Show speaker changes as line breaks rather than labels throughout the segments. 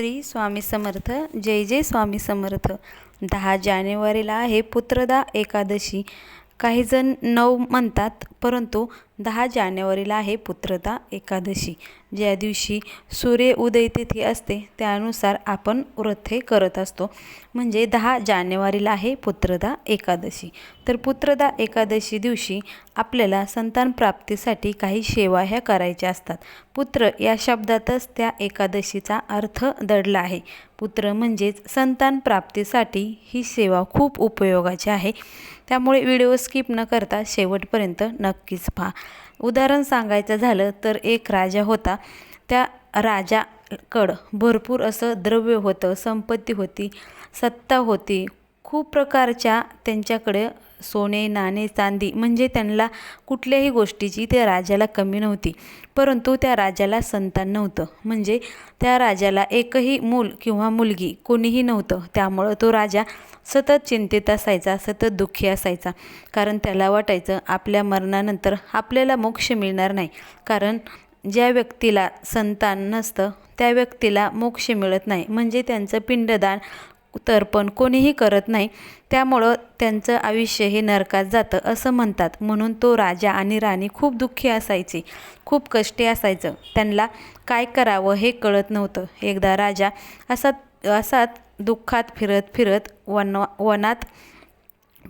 श्री स्वामी समर्थ जय जय स्वामी समर्थ. दहा जानेवारीला आहे पुत्रदा एकादशी. काहीजण नऊ म्हणतात परंतु दहा जानेवारीला आहे पुत्रदा एकादशी. ज्या दिवशी सूर्य उदय तिथी असते त्यानुसार आपण व्रथे करत असतो. म्हणजे दहा जानेवारीला आहे पुत्रदा एकादशी. तर पुत्रदा एकादशी दिवशी आपल्याला संतान प्राप्तीसाठी काही सेवा ह्या करायच्या असतात. पुत्र या शब्दातच त्या एकादशीचा अर्थ दडला आहे. पुत्र म्हणजेच संतान प्राप्तीसाठी ही सेवा खूप उपयोगाची आहे. त्यामुळे व्हिडिओ स्किप न करता शेवटपर्यंत नक्कीच पहा. उदाहरण सांगायचं झालं तर एक राजा होता. त्या राजाकडं भरपूर असं द्रव्य होतं संपत्ती होती सत्ता होती. खूप प्रकारच्या त्यांच्याकडे सोने नाणे चांदी म्हणजे त्यांना कुठल्याही गोष्टीची त्या राजाला कमी नव्हती. परंतु त्या राजाला संतान नव्हतं. म्हणजे त्या राजाला एकही मूल किंवा मुलगी कोणीही नव्हतं. त्यामुळं तो राजा सतत चिंतेत असायचा सतत दुःखी असायचा. कारण त्याला वाटायचं आपल्या मरणानंतर आपल्याला मोक्ष मिळणार नाही. कारण ज्या व्यक्तीला संतान नसतं त्या व्यक्तीला मोक्ष मिळत नाही. म्हणजे त्यांचं पिंडदान तर्पण कोणीही करत नाही. त्यामुळं त्यांचं आयुष्य हे नरकात जातं असं म्हणतात. म्हणून तो राजा आणि राणी खूप दुःखी असायचे. खूप कष्टी असायचं. त्यांना काय करावं हे कळत नव्हतं. एकदा राजा असा असाच दुःखात फिरत फिरत वन वनात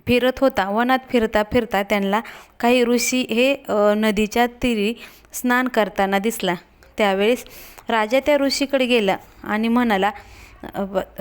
फिरत होता. वनात फिरता फिरता त्यांना काही ऋषी हे नदीच्या तीरी स्नान करताना दिसला. त्यावेळेस राजा त्या ऋषीकडे गेला आणि म्हणाला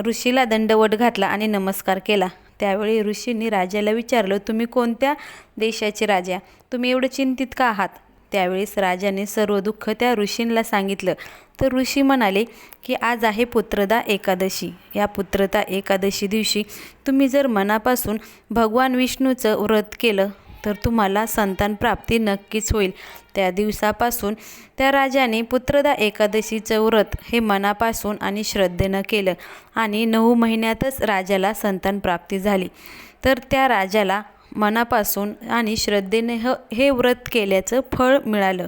ऋषीला दंडवट घातला आणि नमस्कार केला. त्यावेळी ऋषींनी राजाला विचारलं तुम्ही कोणत्या देशाचे राजा? तुम्ही एवढं चिंतित का आहात? त्यावेळेस राजाने सर्व दुःख त्या ऋषींना सांगितलं. तर ऋषी म्हणाले की आज आहे पुत्रदा एकादशी. या पुत्रदा एकादशी दिवशी तुम्ही जर मनापासून भगवान विष्णूचं व्रत केलं तर तुम्हाला संतान प्राप्ती नक्कीच होईल. त्या दिवसापासून त्या राजाने पुत्रदा एकादशीचं व्रत हे मनापासून आणि श्रद्धेनं केलं आणि नऊ महिन्यातच राजाला संतान प्राप्ती झाली. तर त्या राजाला मनापासून आणि श्रद्धेने ह हे व्रत केल्याचं फळ मिळालं.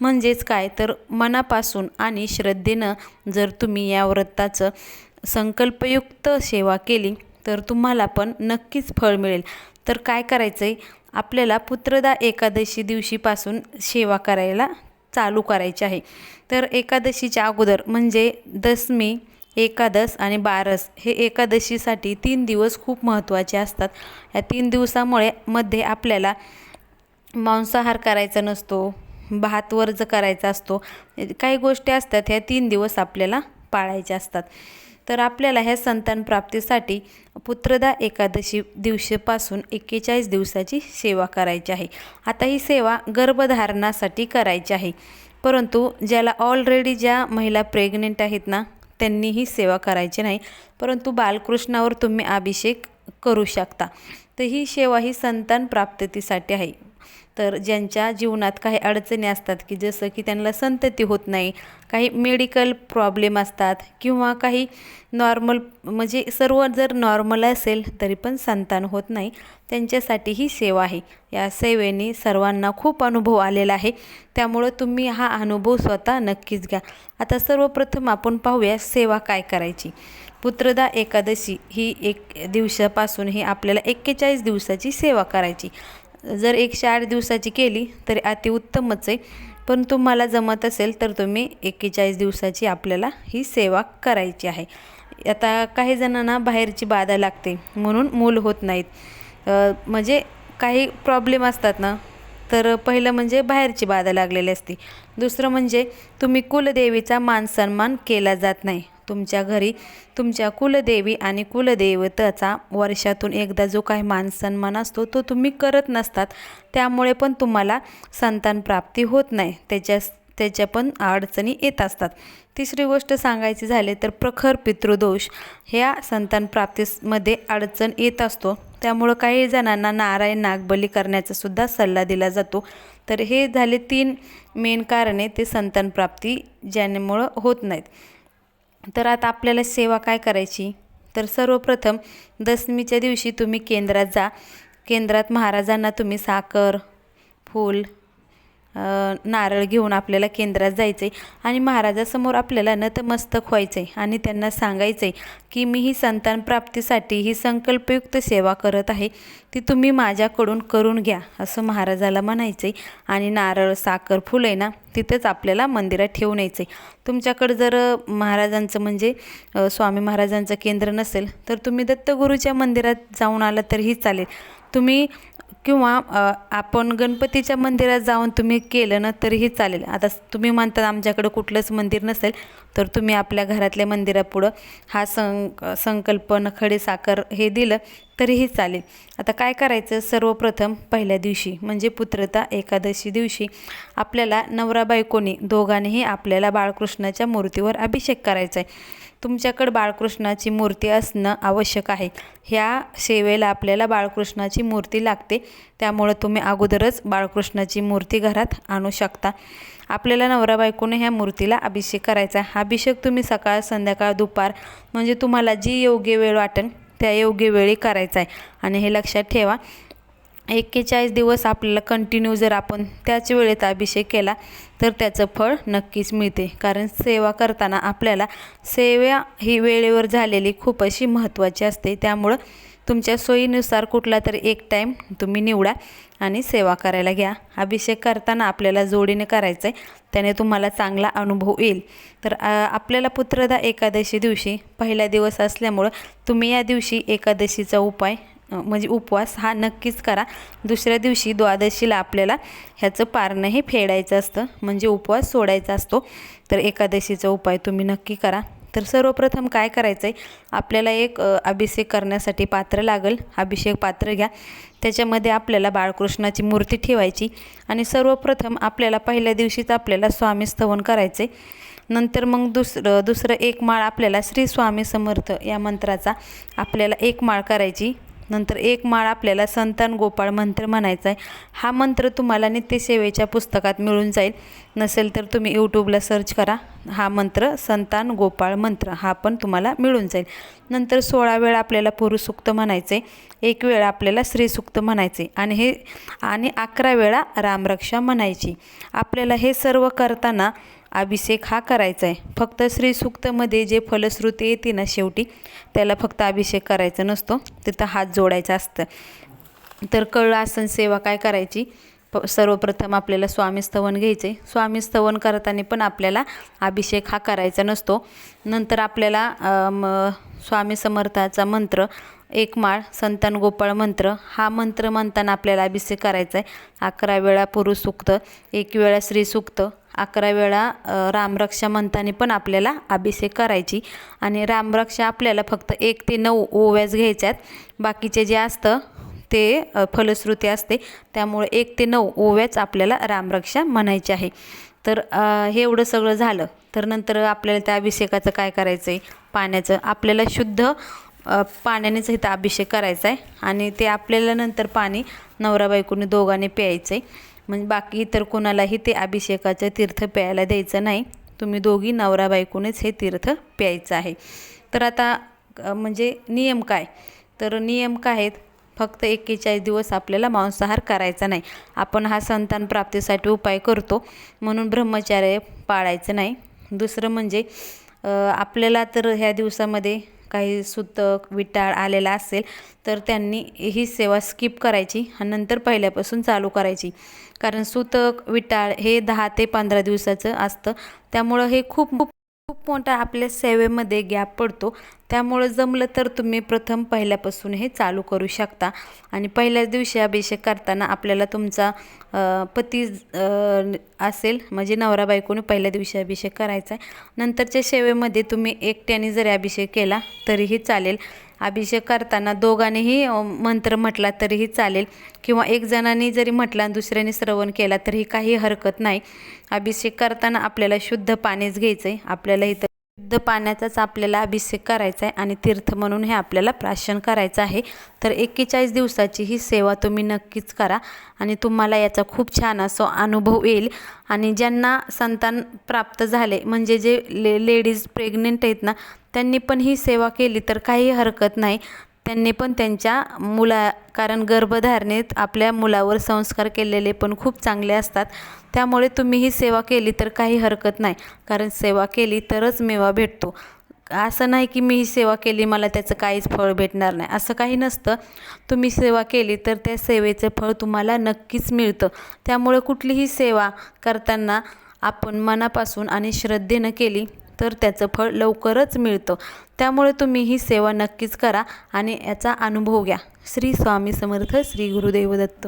म्हणजेच काय? तर मनापासून आणि श्रद्धेनं जर तुम्ही या व्रताचं संकल्पयुक्त सेवा केली तर तुम्हाला पण नक्कीच फळ मिळेल. तर काय करायचं आहे आपल्याला पुत्रदा एकादशी दिवशीपासून सेवा करायला चालू करायची आहे. तर एकादशीच्या अगोदर म्हणजे दसमी एकादश आणि बारस हे एकादशीसाठी तीन दिवस खूप महत्त्वाचे असतात. या तीन दिवसामुळे मध्ये आपल्याला मांसाहार करायचा नसतो भात वर्ज करायचा असतो काही गोष्टी असतात ह्या तीन दिवस आपल्याला पाळायच्या असतात. तर आपल्याला ह्या संतान प्राप्तीसाठी पुत्रदा एकादशी दिवशीपासून एक्केचाळीस दिवसाची सेवा करायची आहे. आता ही सेवा गर्भधारणासाठी करायची आहे. परंतु ज्याला ऑलरेडी ज्या महिला प्रेग्नेंट आहेत ना त्यांनी ही सेवा करायची नाही. परंतु बालकृष्णावर तुम्ही अभिषेक करू शकता. तर ही सेवा ही संतान प्राप्तीसाठी आहे. तर ज्यांच्या जीवनात काही अडचणी असतात की जसं की त्यांना संतती होत नाही काही मेडिकल प्रॉब्लेम असतात किंवा काही नॉर्मल म्हणजे सर्व जर नॉर्मल असेल तरी पण संतान होत नाही त्यांच्यासाठी ही सेवा आहे. या सेवेने सर्वांना खूप अनुभव आलेला आहे. त्यामुळं तुम्ही हा अनुभव स्वतः नक्कीच घ्या. आता सर्वप्रथम आपण पाहूया सेवा काय करायची. पुत्रदा एकादशी ही एक दिवसापासून ही आपल्याला एक्केचाळीस दिवसाची सेवा करायची. जर एकशे आठ दिवसाची केली तरी अतिउत्तमच आहे. पण तुम्हाला जमत असेल तर तुम्ही एक्केचाळीस दिवसाची आपल्याला ही सेवा करायची आहे. आता काही जणांना बाहेरची बाधा लागते म्हणून मूल होत नाहीत. म्हणजे काही प्रॉब्लेम असतात ना तर पहिलं म्हणजे बाहेरची बाधा लागलेली असते. दुसरं म्हणजे तुम्ही कुलदेवीचा मान सन्मान केला जात नाही. तुमच्या घरी तुमच्या कुलदेवी आणि कुलदेवताचा वर्षातून एकदा जो काही मान सन्मान असतो तो तुम्ही करत नसतात. त्यामुळे पण तुम्हाला संतान प्राप्ती होत नाही. त्याच्या त्याच्या पण अडचणी येत असतात. तिसरी गोष्ट सांगायची झाली तर प्रखर पितृदोष ह्या संतान प्राप्तीमध्ये अडचण येत असतो. त्यामुळं काही जणांना नारायण नागबली करण्याचा सुद्धा सल्ला दिला जातो. तर हे झाले तीन मेन कारणे ते संतान प्राप्ती ज्यामुळं होत नाहीत. तर आता आपल्याला सेवा काय करायची? तर सर्वप्रथम दशमीच्या दिवशी तुम्ही केंद्रात जा. केंद्रात महाराजांना तुम्ही साखर फूल नारळ घेऊन आपल्याला केंद्रात जायचं आहे आणि महाराजासमोर आपल्याला नतमस्तक व्हायचं आहे आणि त्यांना सांगायचं आहे की मी ही संतान प्राप्तीसाठी ही संकल्पयुक्त सेवा करत आहे ती तुम्ही माझ्याकडून करून घ्या असं महाराजाला म्हणायचं आहे आणि नारळ साखर फुलं आहे ना तिथंच आपल्याला मंदिरात ठेवून यायचं आहे तुमच्याकडं जर महाराजांचं म्हणजे स्वामी महाराजांचं केंद्र नसेल तर तुम्ही दत्तगुरूच्या मंदिरात जाऊन आला तरीही चालेल. तुम्ही किंवा आपण गणपतीच्या मंदिरात जाऊन तुम्ही केलं ना तरीही चालेल. आता तुम्ही म्हणतात आमच्याकडं कुठलंच मंदिर नसेल तर तुम्ही आपल्या घरातल्या मंदिरापुढं हा सं संकल्प नखडे साखर हे दिलं तरीही चालेल. आता काय करायचं? सर्वप्रथम पहिल्या दिवशी म्हणजे पुत्रता एकादशी दिवशी आपल्याला नवरा बायकोनी दोघांनीही आपल्याला बाळकृष्णाच्या मूर्तीवर अभिषेक करायचा आहे तुमच्याकडं बाळकृष्णाची मूर्ती असणं आवश्यक आहे. ह्या सेवेला आपल्याला बाळकृष्णाची मूर्ती लागते. त्यामुळं तुम्ही अगोदरच बाळकृष्णाची मूर्ती घरात आणू शकता. आपल्याला नवरा बायकोने ह्या मूर्तीला अभिषेक करायचा आहे. अभिषेक तुम्ही सकाळ संध्याकाळ दुपार म्हणजे तुम्हाला जी योग्य वेळ वाटेल त्या योग्य वेळी करायचा आहे. आणि हे लक्षात ठेवा एक्केचाळीस दिवस आपल्याला कंटिन्यू जर आपण त्याच वेळेत अभिषेक केला तर त्याचं फळ नक्कीच मिळते. कारण सेवा करताना आपल्याला सेवा ही वेळेवर झालेली खूप अशी महत्त्वाची असते. त्यामुळं तुमच्या सोयीनुसार कुठला तरी एक टाईम तुम्ही निवडा आणि सेवा करायला घ्या. अभिषेक करताना आपल्याला जोडीने करायचं आहे त्याने तुम्हाला चांगला अनुभव येईल. तर आपल्याला पुत्रदा एकादशी दिवशी पहिला दिवस असल्यामुळं तुम्ही या दिवशी एकादशीचा उपाय म्हणजे उपवास हा नक्कीच करा. दुसऱ्या दिवशी द्वादशीला आपल्याला ह्याचं पारणं हे फेडायचं असतं. म्हणजे उपवास सोडायचा असतो. तर एकादशीचा उपाय तुम्ही नक्की करा. तर सर्वप्रथम काय करायचं आहे आपल्याला एक अभिषेक करण्यासाठी पात्र लागेल. अभिषेक पात्र घ्या. त्याच्यामध्ये आपल्याला बाळकृष्णाची मूर्ती ठेवायची. आणि सर्वप्रथम आपल्याला पहिल्या दिवशीच आपल्याला स्वामी स्तवन करायचं आहे नंतर मग दुसरं दुसरं एक माळ आपल्याला श्री स्वामी समर्थ या मंत्राचा आपल्याला एक माळ करायची. नंतर एक माळ आपल्याला संतान गोपाळ मंत्र म्हणायचा आहे. हा मंत्र तुम्हाला नित्यसेवेच्या पुस्तकात मिळून जाईल. नसेल तर तुम्ही यूट्यूबला सर्च करा. हा मंत्र संतान गोपाळ मंत्र हा पण तुम्हाला मिळून जाईल. नंतर सोळा वेळा आपल्याला पुरुषुक्त म्हणायचे. एक वेळा आपल्याला स्त्रीसुक्त म्हणायचे. आणि हे आणि अकरा वेळा रामरक्षा म्हणायची. आपल्याला हे सर्व करताना अभिषेक हा करायचा आहे. फक्त श्रीसुक्तमध्ये जे फलश्रुती येते ना शेवटी त्याला फक्त अभिषेक करायचा नसतो. तिथं हात जोडायचा असतं. तर कळलं आसन सेवा काय करायची? प सर्वप्रथम आपल्याला स्वामी स्तवन घ्यायचे आहे स्वामी स्तवन करताना पण आपल्याला अभिषेक हा करायचा नसतो. नंतर आपल्याला स्वामी समर्थाचा मंत्र एक माळ संतान गोपाळ मंत्र हा मंत्र म्हणताना आपल्याला अभिषेक करायचा आहे अकरा वेळा पुरुष सुक्त एक वेळा श्री सुक्त अकरा वेळा रामरक्षा म्हणताना पण आपल्याला अभिषेक करायची. आणि रामरक्षा आपल्याला फक्त एक ते नऊ ओव्याच घ्यायच्यात. बाकीचे जे असतं ते फलश्रुती असते. त्यामुळे एक ते नऊ ओव्याच आपल्याला रामरक्षा म्हणायची आहे. तर हे एवढं सगळं झालं. तर नंतर आपल्याला त्या अभिषेकाचं काय करायचं आहे पाण्याचं. आपल्याला शुद्ध पाण्यानेच इथं अभिषेक करायचा आहे आणि ते आपल्याला नंतर पाणी नवरा बायकोने दोघांनी प्यायचं आहे म्हणजे बाकी इतर कोणालाही ते अभिषेकाचं तीर्थ प्यायला द्यायचं नाही. तुम्ही दोघी नवरा बायकोनेच हे तीर्थ प्यायचं आहे. तर आता म्हणजे नियम काय? तर नियम काय आहेत? फक्त एक्केचाळीस दिवस आपल्याला मांसाहार करायचा नाही. आपण हा संतान प्राप्तीसाठी उपाय करतो. म्हणून ब्रह्मचार्य पाळायचं नाही. दुसरं म्हणजे आपल्याला तर ह्या दिवसामध्ये काही सुतक विटाळ आलेला असेल तर त्यांनी ही सेवा स्किप करायची आणि नंतर पहिल्यापासून चालू करायची. कारण सुतक विटाळ हे दहा ते पंधरा दिवसाचं असतं. त्यामुळं हे खूप खूप खूप मोठा आपल्या सेवेमध्ये गॅप पडतो. त्यामुळं जमलं तर तुम्ही प्रथम पहिल्यापासून हे चालू करू शकता. आणि पहिल्याच दिवशी अभिषेक करताना आपल्याला तुमचा पती असेल म्हणजे नवरा बायकोने पहिल्या दिवशी अभिषेक करायचा आहे नंतरच्या सेवेमध्ये तुम्ही एकट्याने जरी अभिषेक केला तरीही चालेल. अभिषेक करताना दोघांनीही मंत्र म्हटला तरीही चालेल. किंवा एक जणांनी जरी म्हटला आणि दुसऱ्याने श्रवण केला तरीही काही हरकत नाही. अभिषेक करताना आपल्याला शुद्ध पाणीच घ्यायचं आहे आपल्याला इथं शुद्ध पाण्याचाच आपल्याला अभिषेक करायचा आहे आणि तीर्थ म्हणून हे आपल्याला प्राशन करायचं आहे. तर एक्केचाळीस दिवसाची ही सेवा तुम्ही नक्कीच करा आणि तुम्हाला याचा खूप छान असा अनुभव येईल. आणि ज्यांना संतान प्राप्त झाले म्हणजे जे ले लेडीज प्रेग्नेंट आहेत ना त्यांनी पण ही सेवा केली तर काही हरकत नाही. त्यांनी पण त्यांच्या मुला कारण गर्भधारणेत आपल्या मुलावर संस्कार केलेले पण खूप चांगले असतात. त्यामुळे तुम्ही ही सेवा केली तर काही हरकत नाही. कारण सेवा केली तरच मेवा भेटतो. असं नाही की मी ही सेवा केली मला त्याचं काहीच फळ भेटणार नाही. असं काही नसतं. तुम्ही सेवा केली तर त्या सेवेचं फळ तुम्हाला नक्कीच मिळतं. त्यामुळे कुठलीही सेवा करताना आपण मनापासून आणि श्रद्धेनं केली तर त्याचं फळ लवकरच मिळतं. त्यामुळे तुम्ही ही सेवा नक्कीच करा आणि याचा अनुभव घ्या. श्री स्वामी समर्थ श्री गुरुदेव दत्त.